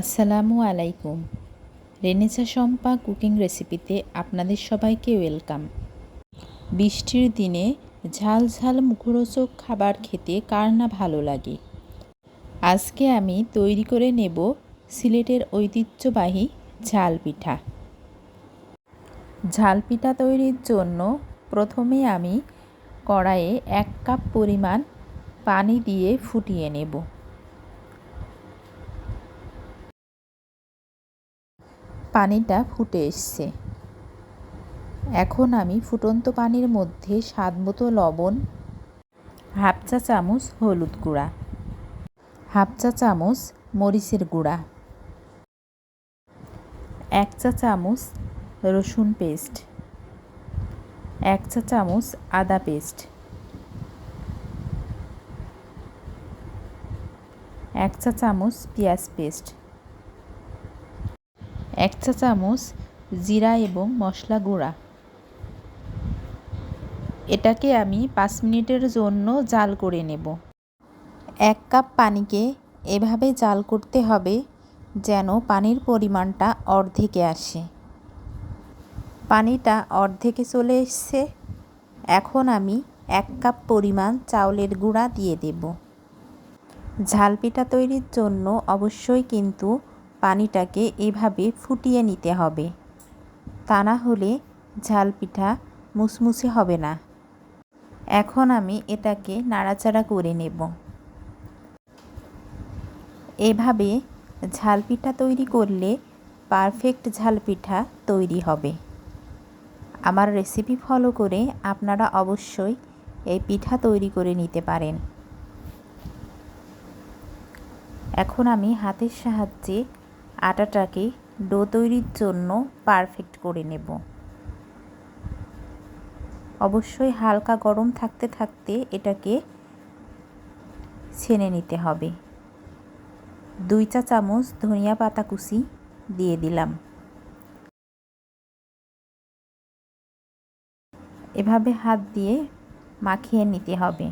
আসসালামু আলাইকুম। Renaissance Shampa cooking রেসিপিতে আপনাদের সবাইকে ওয়েলকাম। বৃষ্টির দিনে ঝাল ঝাল মুখরোচক খাবার খেতে কার না ভালো লাগে? আজকে আমি তৈরি করে নেব সিলেটের ঐতিহ্যবাহী ঝাল পিঠা। ঝাল পিঠা তৈরির জন্য প্রথমে আমি কড়াইয়ে এক কাপ পরিমাণ পানি দিয়ে ফুটিয়ে নেব। পানিটা ফুটে এসছে। এখন আমি ফুটন্ত পানির মধ্যে স্বাদ মতো লবণ, হাফ চা চামচ হলুদ গুঁড়া, হাফ চা চামচ মরিচের গুঁড়া, এক চা চামচ রসুন পেস্ট, এক চা চামচ আদা পেস্ট, এক চা চামচ পেঁয়াজ পেস্ট। এক চা চামচ জিরা এবং মশলা গুঁড়া। এটাকে আমি পাঁচ মিনিটের জন্য জাল করে নেব। এক কাপ পানিকে এভাবে জাল করতে হবে যেন পানির পরিমাণটা অর্ধেকে আসে। পানিটা অর্ধেকে চলে এসছে। এখন আমি এক কাপ পরিমাণ চাউলের গুঁড়া দিয়ে দেব। ঝাল পিঠা তৈরির জন্য অবশ্যই কিন্তু পানিটাকে এভাবে ফুটিয়ে নিতে হবে। তা না হলে ঝাল পিঠা মুসমুসে হবে না। এখন আমি এটাকে নাড়াচাড়া করে নেব। এভাবে ঝাল পিঠা তৈরি করলে পারফেক্ট ঝাল পিঠা তৈরি হবে। আমার রেসিপি ফলো করে আপনারা অবশ্যই এই পিঠা তৈরি করে নিতে পারেন। এখন আমি হাতের সাহায্যে আটাটাকে ডো তৈরির জন্য পারফেক্ট করে নেব। অবশ্যই হালকা গরম থাকতে থাকতে এটাকে ছেনে নিতে হবে। দুই চা চামচ ধনিয়া পাতা কুচি দিয়ে দিলাম। এভাবে হাত দিয়ে মাখিয়ে নিতে হবে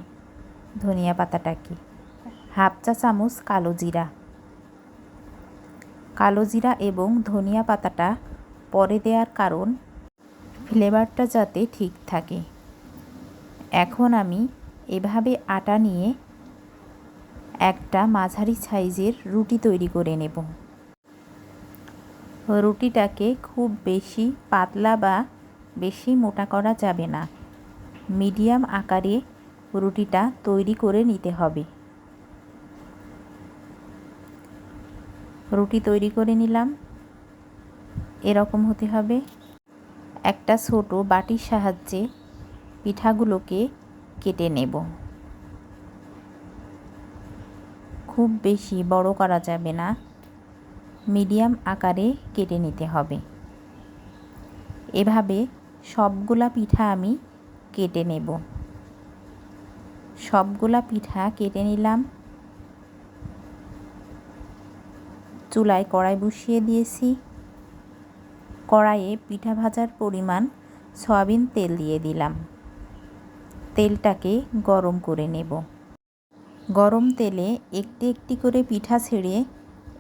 ধনিয়া পাতাটাকে। হাফ চা চামচ কালো জিরা। কালো জিরা এবং ধনিয়া পাতাটা পরে দেওয়ার কারণ ফ্লেভারটা যাতে ঠিক থাকে। এখন আমি এভাবে আটা নিয়ে একটা মাঝারি সাইজের রুটি তৈরি করে নেব। রুটিটাকে খুব বেশি পাতলা বা বেশি মোটা করা যাবে না। মিডিয়াম আকারে রুটিটা তৈরি করে নিতে হবে। রুটি তৈরি করে নিলাম। এরকম হতে হবে। একটা ছোট বাটির সাহায্যে পিঠাগুলোকে কেটে নেব। খুব বেশি বড় করা যাবে না। মিডিয়াম আকারে কেটে নিতে হবে। এভাবে সবগুলা পিঠা আমি কেটে নেব। সবগুলা পিঠা কেটে নিলাম। চুলায় কড়াই বসিয়ে দিয়েছি। কড়াইয়ে পিঠা ভাজার পরিমাণ সয়াবিন তেল দিয়ে দিলাম। তেলটাকে গরম করে নেব। গরম তেলে একটি একটি করে পিঠা ছেড়ে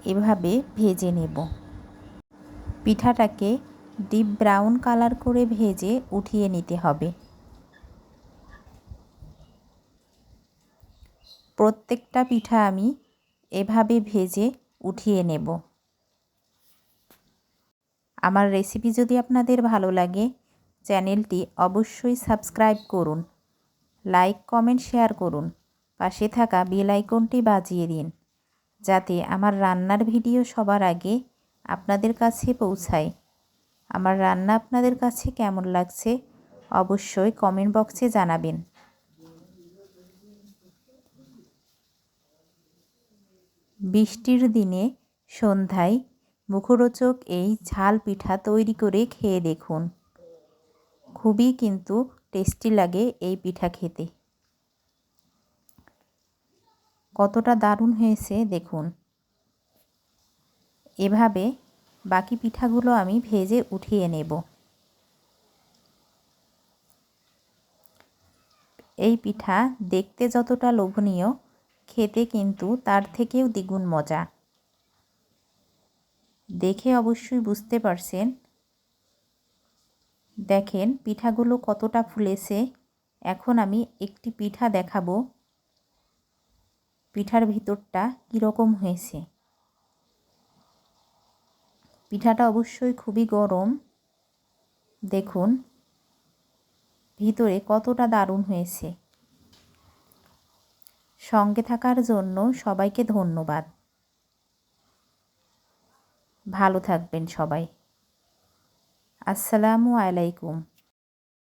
এভাবে ভেজে নেব। পিঠাটাকে ডিপ ব্রাউন কালার করে ভেজে উঠিয়ে নিতে হবে। প্রত্যেকটা পিঠা আমি এভাবে ভেজে উঠিয়ে নেব। আমার রেসিপি যদি আপনাদের ভালো লাগে, চ্যানেলটি অবশ্যই সাবস্ক্রাইব করুন লাইক কমেন্ট শেয়ার করুন, পাশে থাকা বেল আইকনটি বাজিয়ে দিন, যাতে আমার রান্নার ভিডিও সবার আগে আপনাদের কাছে পৌঁছায়। আমার রান্না আপনাদের কাছে কেমন লাগছে, অবশ্যই কমেন্ট বক্সে জানাবেন। বৃষ্টির দিনে সন্ধ্যায় মুখরোচক এই ঝাল পিঠা তৈরি করে খেয়ে দেখুন। খুবই কিন্তু টেস্টি লাগে এই পিঠা খেতে। কতটা দারুণ হয়েছে দেখুন। এভাবে বাকি পিঠাগুলো আমি ভেজে উঠিয়ে নেব। এই পিঠা দেখতে যতটা লোভনীয় খেতে কিন্তু তার থেকেও দ্বিগুণ মজা। দেখে অবশ্যই বুঝতে পারছেন। দেখেন পিঠাগুলো কতটা ফুলেছে। এখন আমি একটি পিঠা দেখাবো। পিঠার ভিতরটা কীরকম হয়েছে। পিঠাটা অবশ্যই খুবই গরম। দেখুন, ভিতরে কতটা দারুণ হয়েছে। সঙ্গে থাকার জন্য সবাইকে ধন্যবাদ। ভালো থাকবেন সবাই। আসসালামু আলাইকুম।